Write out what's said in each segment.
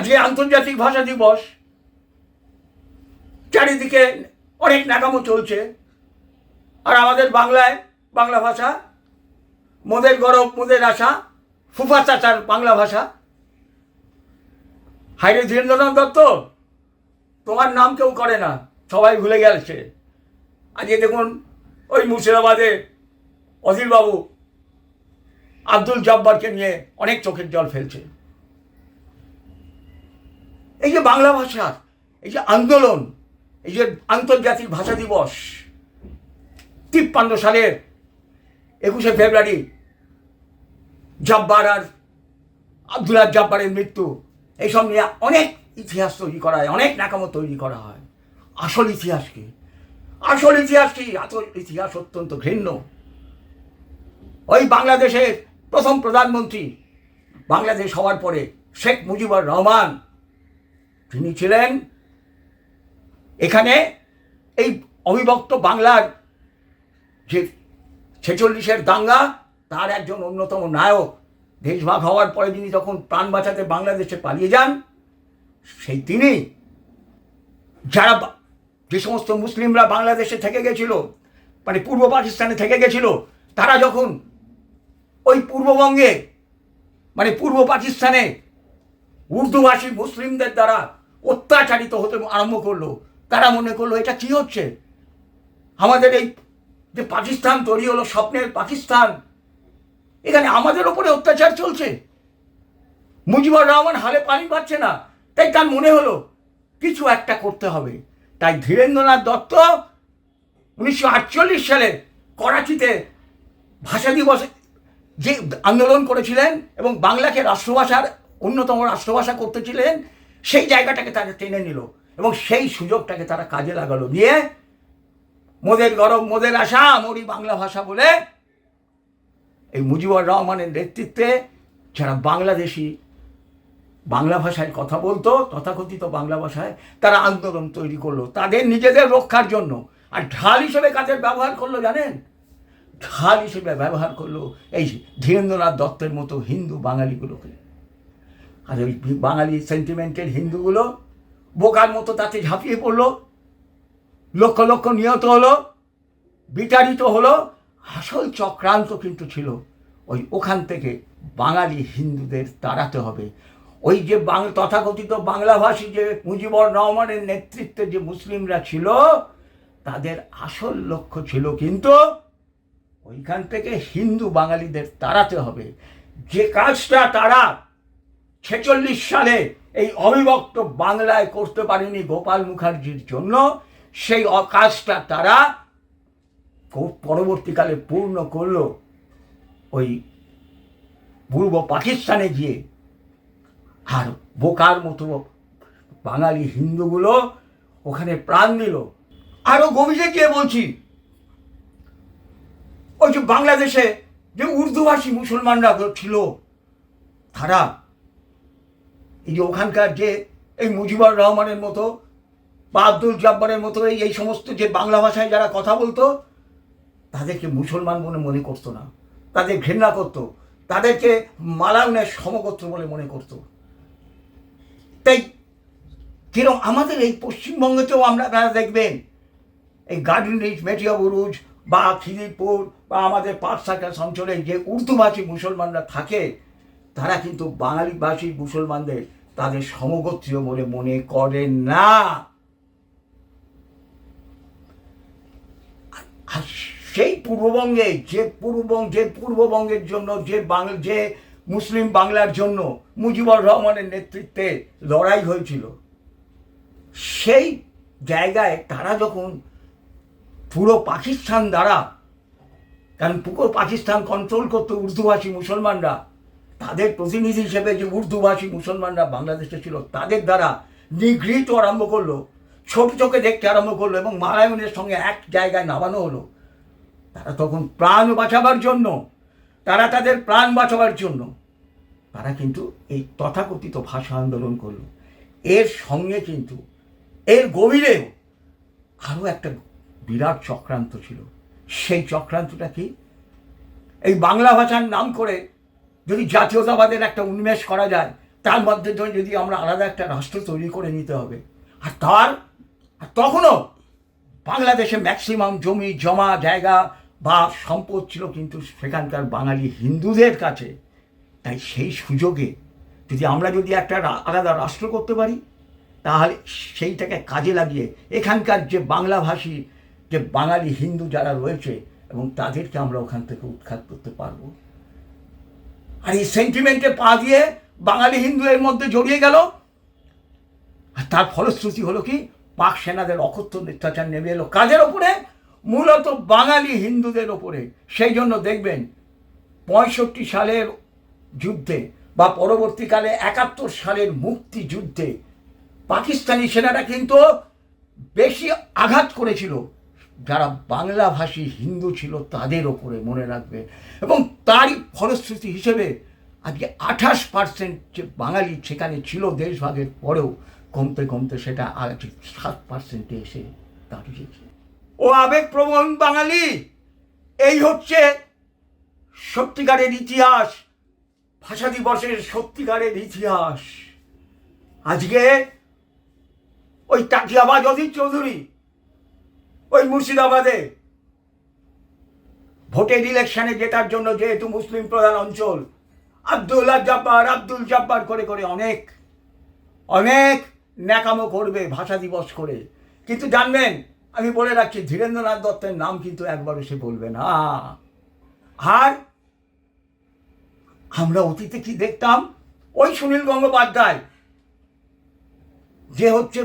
আজকে আন্তর্জাতিক ভাষা দিবস। চারিদিকে অনেক নাকামো চলছে। আর আমাদের বাংলায় বাংলা ভাষা, মোদের গরব, মোদের আশা, ফুফা চাচার বাংলা ভাষা। হাইরে ধীরেন্দ্রনাথ দত্ত, তোমার নাম কেউ করে না, সবাই ভুলে গেছে। আজকে দেখুন, ওই মুর্শিদাবাদে অধীরবাবু আব্দুল জব্বারকে নিয়ে অনেক চোখের জল ফেলছে। এই যে বাংলা ভাষা, এই যে আন্দোলন, এই যে আন্তর্জাতিক ভাষা দিবস, তিপ্পান্ন সালের একুশে ফেব্রুয়ারি জব্বার আর আবদুল্লাহ জব্বারের মৃত্যু, এইসব নিয়ে অনেক ইতিহাস তৈরি করা হয়, অনেক নাকামো তৈরি করা হয়। আসল ইতিহাস কি? আসল ইতিহাস কি? আসল ইতিহাস অত্যন্ত ঘৃণ্য। ওই বাংলাদেশের প্রথম প্রধানমন্ত্রী বাংলাদেশ হওয়ার পরে শেখ মুজিবুর রহমান তিনি ছিলেন এখানে এই অবিভক্ত বাংলার যে ছেচল্লিশের দাঙ্গা, তার একজন অন্যতম নায়ক। দেশভাগ হওয়ার পরে তিনি যখন প্রাণ বাঁচাতে বাংলাদেশে পালিয়ে যান, সেই তিনি যারা যে সমস্ত মুসলিমরা বাংলাদেশে থেকে গেছিল মানে পূর্ব পাকিস্তানে থেকে গেছিল, তারা যখন ওই পূর্ববঙ্গে মানে পূর্ব পাকিস্তানে উর্দুভাষী মুসলিমদের দ্বারা অত্যাচারিত হতে আরম্ভ করল। তারা মনে করল, এটা কি হচ্ছে? আমাদের এই যে পাকিস্তান তৈরি হলো, স্বপ্নের পাকিস্তান, এখানে আমাদের ওপরে অত্যাচার চলছে। মুজিবুর রহমান হালে পানি পাচ্ছে না, তাই তার মনে হলো, কিছু একটা করতে হবে। তাই ধীরেন্দ্রনাথ দত্ত উনিশশো আটচল্লিশ সালে করাচিতে ভাষা দিবসে যে আন্দোলন করেছিলেন এবং বাংলাকে রাষ্ট্রভাষার অন্যতম রাষ্ট্রভাষা করতেছিলেন সেই জায়গাটাকে তারা টেনে নিল এবং সেই সুযোগটাকে তারা কাজে লাগালো। নিয়ে মোদের গরম, মোদের আশা, মরি বাংলা ভাষা বলে এই মুজিবুর রহমানের নেতৃত্বে যারা বাংলাদেশি বাংলা ভাষায় কথা বলতো, তথাকথিত বাংলা ভাষায় তারা আন্দোলন তৈরি করল। তাদের নিজেদের রক্ষার জন্য। আর ঢাল হিসেবে কাদের ব্যবহার করল জানেন? ঢাল হিসেবে ব্যবহার করল এই ধীরেন্দ্রনাথ দত্তের মতো হিন্দু বাঙালিগুলোকে। আর ওই বাঙালি সেন্টিমেন্টের হিন্দুগুলো বোকার মতো তাতে ঝাঁপিয়ে পড়ল, লক্ষ লক্ষ নিহত হলো, বিতাড়িত হলো, আসল চক্রান্ত কিন্তু ছিল ওই ওখান থেকে বাঙালি হিন্দুদের তাড়াতে হবে। ওই যে বাং, তথাকথিত বাংলাভাষী যে মুজিবুর রহমানের নেতৃত্বে যে মুসলিমরা ছিল, তাদের আসল লক্ষ্য ছিল কিন্তু ওইখান থেকে হিন্দু বাঙালিদের তাড়াতে হবে। যে কাজটা তারা ছেচল্লিশ সালে এই অবিভক্ত বাংলায় করতে পারেনি গোপাল মুখার্জির জন্য। সেই অ- কাজটা তারা পরবর্তীকালে পূর্ণ করল ওই পূর্ব পাকিস্তানে গিয়ে। আর বোকার মতো বাঙালি হিন্দুগুলো ওখানে প্রাণ দিল। আরও গভীরে গিয়ে বলছি, ওই যে বাংলাদেশে যে উর্দুভাষী মুসলমানরা ছিল, তারা এই যে ওখানকার যে এই মুজিবুর রহমানের মতো বা আব্দুল জব্বারের মতো, এই এই সমস্ত যে বাংলা ভাষায় যারা কথা বলতো, তাদেরকে মুসলমান বলে মনে করতো না। তাদের ঘৃণা করতো। তাদেরকে মালাউনের সমগোত্র বলে মনে করতো। তাই কিরম আমাদের এই পশ্চিমবঙ্গেতেও আমরা আপনারা দেখবেন, এই গার্ডেন রিচ মেটিয়া বুরুজ বা খিদিরপুর বা আমাদের সাকাস অঞ্চলে যে উর্দুভাষী মুসলমানরা থাকে তারা কিন্তু বাঙালি ভাষী মুসলমানদের তাদের সমগোত্রীয় বলে মনে করে না। সেই পূর্ববঙ্গে, যে পূর্ববঙ্গ, যে পূর্ববঙ্গের জন্য, যে বাংলা যে মুসলিম বাংলার জন্য মুজিবুর রহমানের নেতৃত্বে লড়াই হয়েছিল, সেই জায়গায় তারা যখন পুরো পাকিস্তান দ্বারা, কারণ পুরো পাকিস্তান কন্ট্রোল করতো উর্দুভাষী মুসলমানরা তাদের প্রতিনিধি হিসেবে যে উর্দুভাষী মুসলমানরা বাংলাদেশে ছিল, তাদের দ্বারা নিগৃহীত আরম্ভ করল, ছোট চোখে দেখতে আরম্ভ করল এবং মালায়নের সঙ্গে এক জায়গায় নামানো হলো। তারা তখন প্রাণ বাঁচাবার জন্য, তারা তাদের প্রাণ বাঁচাবার জন্য, তারা কিন্তু এই তথাকথিত ভাষা আন্দোলন করল। এর সঙ্গে কিন্তু, এর গভীরেও আরও একটা বিরাট চক্রান্ত ছিল। সেই চক্রান্তটা কি? এই বাংলা ভাষার নাম করে যদি জাতীয়তাবাদের একটা উন্মেষ করা যায়, তার মধ্যে যদি আমরা আলাদা একটা রাষ্ট্র তৈরি করে নিতে হবে। আর তার, আর তখনও বাংলাদেশে ম্যাক্সিমাম জমি, জমা, জায়গা বা সম্পদ ছিল কিন্তু সেখানকার বাঙালি হিন্দুদের কাছে। তাই সেই সুযোগে যদি আমরা যদি একটা আলাদা রাষ্ট্র করতে পারি, তাহলে সেইটাকে কাজে লাগিয়ে এখানকার যে বাংলাভাষী, যে বাঙালি হিন্দু যারা রয়েছে এবং তাদেরকে আমরা ওখান থেকে উৎখাত করতে পারব। আর এই সেন্টিমেন্টে পা দিয়ে বাঙালি হিন্দু এর মধ্যে জড়িয়ে গেল। আর তার ফলশ্রুতি হলো কি? পাক সেনাদের অকথ্য অত্যাচার নেমে এলো। কাজের ওপরে? মূলত বাঙালি হিন্দুদের ওপরে। সেই জন্য দেখবেন, পঁয়ষট্টি সালের যুদ্ধে বা পরবর্তীকালে একাত্তর সালের মুক্তি যুদ্ধে পাকিস্তানি সেনারা কিন্তু বেশি আঘাত করেছিল। যারা বাংলাভাষী হিন্দু ছিল তাদের ওপরে মনে রাখবে। এবং তারই ফলশ্রুতি হিসেবে আজকে আঠাশ পার্সেন্ট যে বাঙালি সেখানে ছিল দেশভাগের পরেও, কমতে কমতে সেটা আজ সাত পার্সেন্টে এসে দাঁড়িয়েছে। ও আবেগপ্রবণ বাঙালি, এই হচ্ছে সত্যিকারের ইতিহাস, ভাষা দিবসের সত্যিকারের ইতিহাস। আজকে ওই টাকিয়াবাজ অধীর চৌধুরী ওই মুর্শিদাবাদে। ভোটের ইলেকশনে জেতার জন্য যেহেতু মুসলিম প্রধান অঞ্চল, আব্দুল্লাহ জব্বার, আব্দুল জব্বার করে করে অনেক অনেক ন্যাকামো করবে ভাষা দিবস করে। কিন্তু জানবেন, আমি বলে রাখছি, ধীরেন্দ্রনাথ দত্তের নাম কিন্তু একবারও সে বলবে না। আর আমরা অতীতে কি দেখতাম? ওই সুনীল গঙ্গোপাধ্যায়, যে হচ্ছে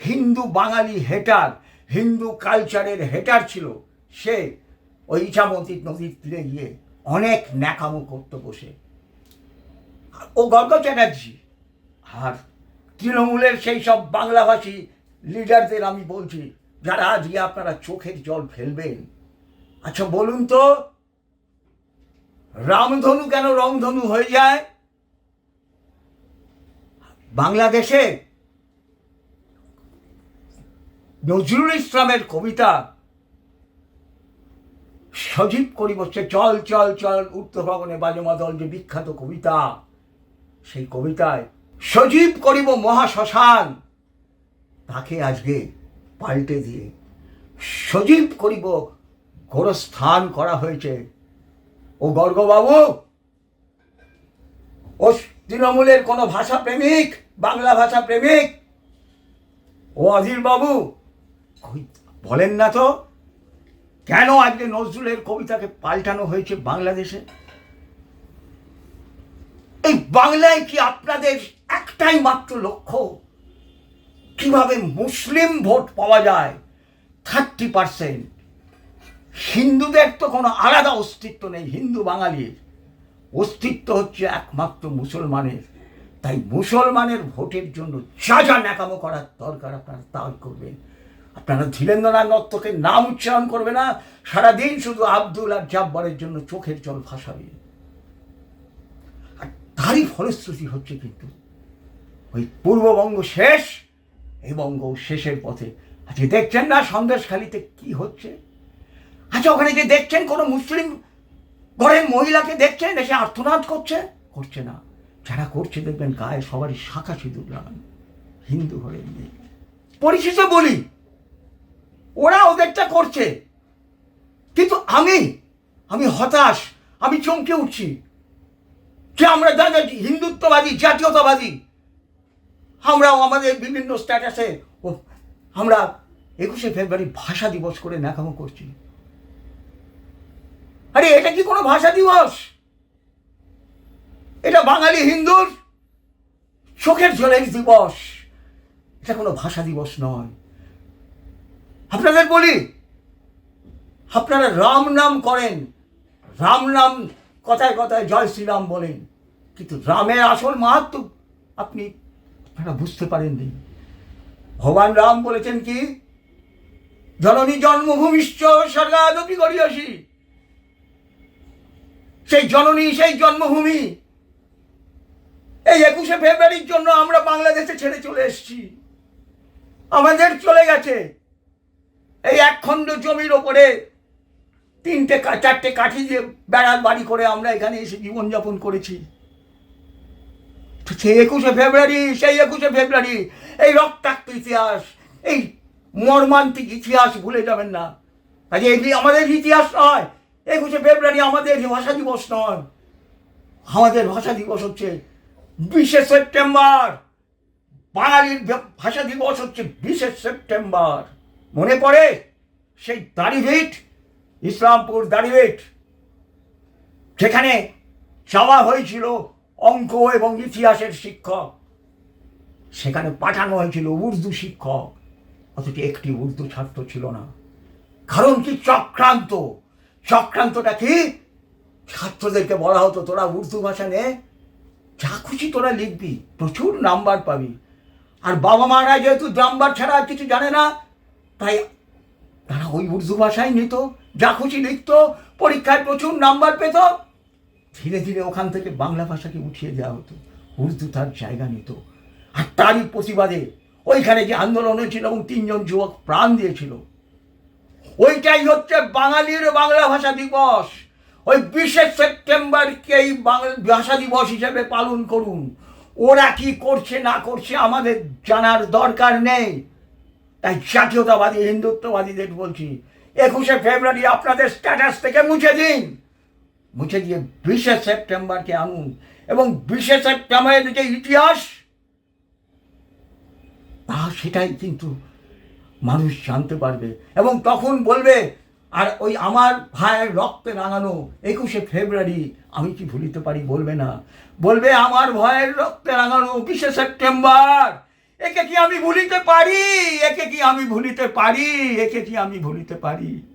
হিন্দু বাঙালি হেটার হিন্দু কালচারের হেটার ছিল, সে ওই ইছামতি নদীর তীরে গিয়ে অনেক ন্যাকামো করতে বসে। ও গর্গ চ্যাটার্জি, আর তৃণমূলের সেই সব বাংলাভাষী লিডারদের আমি বলছি, যারা আজকে আপনারা চোখের জল ফেলবেন। আচ্ছা বলুন তো, রামধনু কেন রংধনু হয়ে যায়? বাংলাদেশে নজরুল ইসলামের কবিতা। সজীব করি বসছে চল চল চল উত্তর ভবনে বাজমাদল যে বিখ্যাত কবিতা। সেই কবিতায় সজীব করিব মহাশ্মশান তাকে আজকে পাল্টে দিয়ে সজীব করিব গোরস্থান করা হয়েছে। ও গর্গবাবু, ও তৃণমূলের কোনো ভাষা প্রেমিক বাংলা ভাষা প্রেমিক ও অধীর বাবু কই বলেন না তো। কেন আজকে নজরুলের কবিতাকে পাল্টানো হয়েছে বাংলাদেশে? এই বাংলায় কি আপনাদের একটাই মাত্র লক্ষ্য? কীভাবে মুসলিম ভোট পাওয়া যায়? Thirty percent. হিন্দুদের তো কোনো আলাদা অস্তিত্ব নেই, হিন্দু বাঙালির। অস্তিত্ব হচ্ছে একমাত্র মুসলমানের। তাই মুসলমানের ভোটের জন্য যা যা ন্যাকামো করার দরকার আপনারা তাই করবেন। আপনারা ধীরেন্দ্রনাথ দত্তকে নাম উচ্চারণ করবে না। সারাদিন শুধু আব্দুল আর জাব্বারের জন্য চোখের জল ভাসাবে। আর তারই ফলশ্রুতি হচ্ছে কিন্তু, ওই পূর্ববঙ্গ শেষ, এই বঙ্গ শেষের পথে। আজকে দেখছেন না সন্দেশখালিতে কি হচ্ছে? আচ্ছা ওখানে যে দেখছেন কোনো মুসলিম ঘরের মহিলাকে দেখছেন, এসে আর্থনাদ করছে? করছে না। যারা করছে দেখবেন গায়ে সবারই শাঁখা সিঁদুর লাগানো। হিন্দু ঘরের মেয়ে। পরিশেষে বলি ওরা ওদেরটা করছে। কিন্তু আমি আমি হতাশ, আমি চমকে উঠছি যে আমরা দাদা হিন্দুত্ববাদী, জাতীয়তাবাদী, আমরাও আমাদের বিভিন্ন স্ট্যাটাসে আমরা একুশে ফেব্রুয়ারি ভাষা দিবস করে ন্যাকামো করছি। আরে, এটা কি কোনো ভাষা দিবস? এটা বাঙালি হিন্দুর চোখের জলের দিবস। এটা কোনো ভাষা দিবস নয়। আপনাদের বলি, আপনারা রাম নাম করেন, রাম নাম কথায় কথায় জয় শ্রীরাম বলেন, কিন্তু রামের আসল মাহাত্ম আপনি, আপনারা বুঝতে পারেননি। ভগবান রাম বলেছেন কি, জননী জন্মভূমিশ্চ স্বর্গাদপি করিয়াসি সেই জননী, সেই জন্মভূমি, এই একুশে ফেব্রুয়ারির জন্য আমরা বাংলাদেশে ছেড়ে চলে এসেছি। আমাদের চলে গেছে। এই এক খণ্ড জমির ওপরে তিনটে চারটে কাঠি দিয়ে বেড়ার বাড়ি করে আমরা এখানে এসে জীবনযাপন করেছি। সেই একুশে ফেব্রুয়ারি, সেই একুশে ফেব্রুয়ারি, এই রক্তাক্ত ইতিহাস, এই মর্মান্তিক ইতিহাস ভুলে যাবেন না। কাজে এটি আমাদের ইতিহাস নয়, একুশে ফেব্রুয়ারি আমাদের ভাষা দিবস নয়। আমাদের ভাষা দিবস হচ্ছে বিশে সেপ্টেম্বর। বাঙালির ভাষা দিবস হচ্ছে বিশে সেপ্টেম্বর। মনে পড়ে সেই দাড়িভিট ইসলামপুর দাড়িভিট সেখানে চাওয়া হয়েছিল অঙ্ক এবং ইতিহাসের শিক্ষক। সেখানে পাঠানো হয়েছিল উর্দু শিক্ষক। অথচ একটি উর্দু ছাত্র ছিল না। কারণ কি চক্রান্ত? চক্রান্তটা কি? ছাত্রদেরকে বলা হতো, তোরা উর্দু ভাষা নে, যা খুশি তোরা লিখবি, প্রচুর নাম্বার পাবি। আর বাবা মারা যেহেতু নাম্বার ছাড়া আর কিছু জানে না তাই তারা ওই উর্দু ভাষায় নিত, যা খুশি লিখতো, পরীক্ষায় প্রচুর নাম্বার পেত। ধীরে ধীরে ওখান থেকে বাংলা ভাষাকে উঠিয়ে দেওয়া হতো, উর্দু তার জায়গা নিত। আর তারই প্রতিবাদে ওইখানে যে আন্দোলন হয়েছিল এবং তিনজন যুবক প্রাণ দিয়েছিল, ওইটাই হচ্ছে বাঙালির বাংলা ভাষা দিবস। ওই বিশে সেপ্টেম্বরকেই বাংলা ভাষা দিবস হিসেবে পালন করুন। ওরা কি করছে না করছে আমাদের জানার দরকার নেই। তাই জাতীয়তাবাদী হিন্দুত্ববাদীদের বলছি, একুশে ফেব্রুয়ারি আপনাদের স্ট্যাটাস থেকে মুছে দিন। মুছে দিয়ে বিশে সেপ্টেম্বরকে আনুন। এবং বিশে সেপ্টেম্বরের যে ইতিহাস, তা সেটাই কিন্তু মানুষ জানতে পারবে। এবং তখন বলবে, আর ওই আমার ভাইয়ের রক্তে রাঙানো একুশে ফেব্রুয়ারি আমি কি ভুলিতে পারি? বলবে না। বলবে, আমার ভয়ের রক্তে রাঙানো বিশে সেপ্টেম্বর একে কি আমি ভুলিতে পারি? একে কি আমি ভুলিতে পারি? একে কি আমি ভুলিতে পারি?